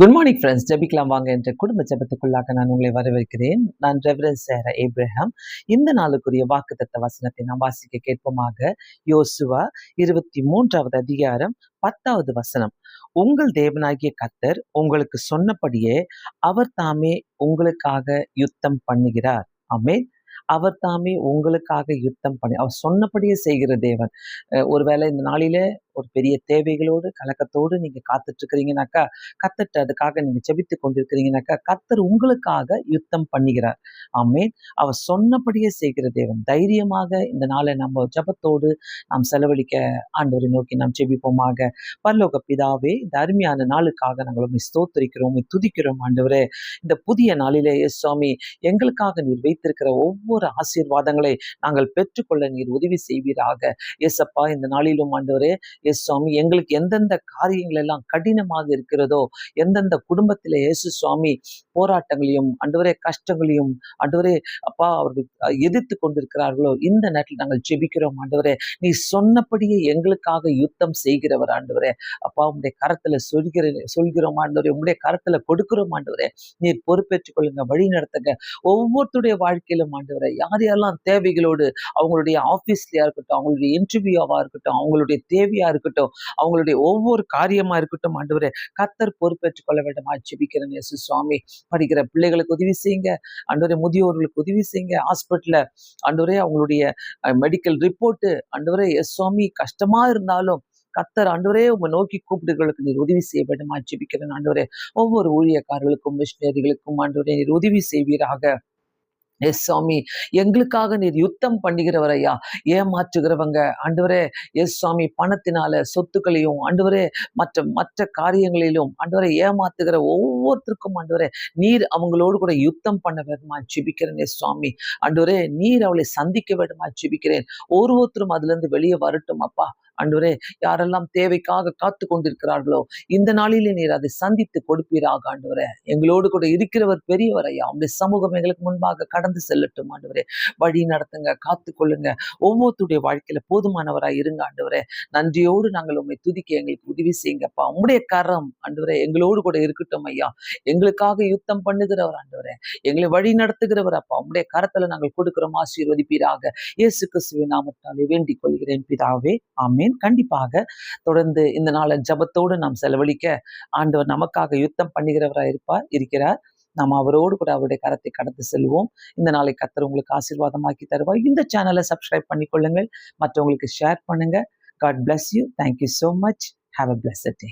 Good morning friends ஜபிக்கலாம் வாங்க என்ற குடும்ப ஜபத்துக்குள்ளாக நான் உங்களை வரவேற்கிறேன். நான் ரெவரன்ஸ் சேர ஏப்ரஹாம் இந்த நாளுக்குரிய வாக்குத்தத்த வசனத்தை நாம் வாசிக்க கேட்போமாக. யோசுவா இருபத்தி மூன்றாவது அதிகாரம் பத்தாவது வசனம். உங்கள் தேவனாகிய கத்தர் உங்களுக்கு சொன்னபடியே அவர் தாமே உங்களுக்காக யுத்தம் பண்ணுகிறார். அமேன் அவர் தாமே உங்களுக்காக யுத்தம் பண்ணி அவர் சொன்னபடியே செய்கிற தேவன். ஒருவேளை இந்த நாளிலே ஒரு பெரிய தேவைகளோடு கலக்கத்தோடு நீங்க காத்துட்டு இருக்கிறீங்கனாக்கா கத்தட்டு அதுக்காக நீங்க செபித்து கொண்டிருக்கிறீங்கனாக்கா கத்தர் உங்களுக்காக யுத்தம் பண்ணுகிறார். ஆமேன். அவர் சொன்னபடியே செய்கிற தேவன். தைரியமாக இந்த நாளை நம்ம ஜெபத்தோடு நாம் செலவழிக்க ஆண்டவரை நோக்கி நாம் செபிப்போமாக. பரலோக பிதாவே இந்த அருமையான நாளுக்காக நாங்கள் உண்மை ஸ்தோத்தரிக்கிறோம் துதிக்கிறோம் ஆண்டவரே. இந்த புதிய நாளிலே சுவாமி எங்களுக்காக நீர் வைத்திருக்கிற ஒவ்வொரு ஆசீர்வாதங்களை நாங்கள் பெற்றுக்கொள்ள நீர் உதவி செய்வீராக. எஸ்அப்பா இந்த நாளிலும் ஆண்டவரே எஸ் சுவாமி. எங்களுக்கு எந்தெந்த காரியங்கள் எல்லாம் கடினமாக இருக்கிறதோ எந்தெந்த குடும்பத்தில் இயேசு சுவாமி போராட்டங்களையும் அன்றுவரே கஷ்டங்களையும் அன்றுவரே அப்பா அவர்கள் எதிர்த்து கொண்டிருக்கிறார்களோ இந்த நேரத்தில் நாங்கள் ஜெபிக்கிறோம். ஆண்டவரே நீ சொன்னபடியே எங்களுக்காக யுத்தம் செய்கிறவர் ஆண்டவரே. அப்பா உங்களுடைய கரத்துல சொல்கிற சொல்கிறோம் ஆண்டவரே. உங்களுடைய கரத்துல கொடுக்கிறோம் ஆண்டவரே. நீர் பொறுப்பேற்றுக் கொள்ளுங்க வழி நடத்துங்க. ஒவ்வொருத்தருடைய வாழ்க்கையிலும் ஆண்டவரே யார் யாரெல்லாம் தேவைகளோடு அவங்களுடைய ஆஃபீஸ்லயா இருக்கட்டும் அவங்களுடைய இன்டர்வியூவா இருக்கட்டும் அவங்களுடைய தேவையா இருக்கட்டும். அவங்களுடைய ஒவ்வொரு காரியமா இருக்கட்டும் ஆண்டவரே கத்தர் பொறுப்பேற்றுக் கொள்ள வேண்டுமா? ஜெபிக்கிறேன் இயேசு சுவாமி. படிக்கிற பிள்ளைகளுக்கு உதவி செய்யுங்க. ஆண்டவரே முதியோர்களுக்கு உதவி செய்யுங்க. ஹாஸ்பிட்டல்ல ஆண்டவரே அவங்களுடைய மெடிக்கல் ரிப்போர்ட்டு ஆண்டவரே எஸ் சுவாமி கஷ்டமா இருந்தாலும் கத்தர் ஆண்டவரே உங்க நோக்கி கூப்பிடுகளுக்கு நீர் உதவி செய்ய வேண்டுமா? ஜெபிக்கிறேன் ஆண்டவரே. ஒவ்வொரு ஊழியக்காரர்களுக்கும் மிஷினரிகளுக்கும் ஆண்டவரே நீர் உதவி செய்வீராக. எஸ் சுவாமி எங்களுக்காக நீர் யுத்தம் பண்ணுகிறவர் ஐயா. ஏமாற்றுகிறவங்க ஆண்டவரே எஸ் சுவாமி பணத்தினால சொத்துக்களையும் ஆண்டவரே மற்ற மற்ற காரியங்களிலும் ஆண்டவரை ஏமாத்துகிற ஒவ்வொருத்தருக்கும் ஆண்டவரே நீர் அவங்களோடு கூட யுத்தம் பண்ண வேண்டுமா? ஜிபிக்கிறேன் எஸ் சுவாமி ஆண்டவரே நீர் அவளை சந்திக்க வேண்டுமா? ஜிபிக்கிறேன். ஒருவொருத்தரும் அதுலேருந்து வெளியே வரட்டும் அப்பா. ஆண்டவரே யாரெல்லாம் தேவைக்காக காத்து கொண்டிருக்கிறார்களோ இந்த நாளிலே நீர் அதை சந்தித்து கொடுப்பீராக ஆண்டவரே. எங்களோடு கூட இருக்கிறவர் பெரியவர் ஐயா. உங்களுடைய சமூகம் எங்களுக்கு முன்பாக கடந்து செல்லட்டும் ஆண்டவரே. வழி நடத்துங்க காத்து கொள்ளுங்க ஒவ்வொருத்துடைய வாழ்க்கையில போதுமானவராய் இருங்க ஆண்டவரே. நன்றியோடு நாங்கள் உண்மை துதிக்க எங்களுக்கு உதவி செய்யுங்கப்பா. உங்களுடைய கரம் ஆண்டவரே எங்களோடு கூட இருக்கட்டும் ஐயா. எங்களுக்காக யுத்தம் பண்ணுகிறவர் ஆண்டவரே. எங்களை வழி நடத்துகிறவர் அப்பா. உங்களுடைய கரத்துல நாங்கள் கொடுக்கிறோம் ஆசீர்வதிப்பீராக. இயேசு கிறிஸ்துவின் நாமத்தாலே வேண்டிக் கொள்கிறேன் பிதாவே. ஆமேன். கண்டிப்பாக தொடர்ந்து இந்த நாளை ஜபத்தோடு நாம் செலவழிக்க ஆண்டவர் நமக்காக யுத்தம் பண்ணுகிறவராக இருப்பார் இருக்கிறார். நாம் அவரோடு கூட அவருடைய கரத்தை கடந்து செல்வோம். இந்த நாளை கத்தர் உங்களுக்கு ஆசீர்வாதமாக்கி தருவார். இந்த சேனலை சப்ஸ்கிரைப் பண்ணிக்கொள்ளுங்கள். மற்றவங்களுக்கு ஷேர் பண்ணுங்க. God bless you thank you so much have a bless day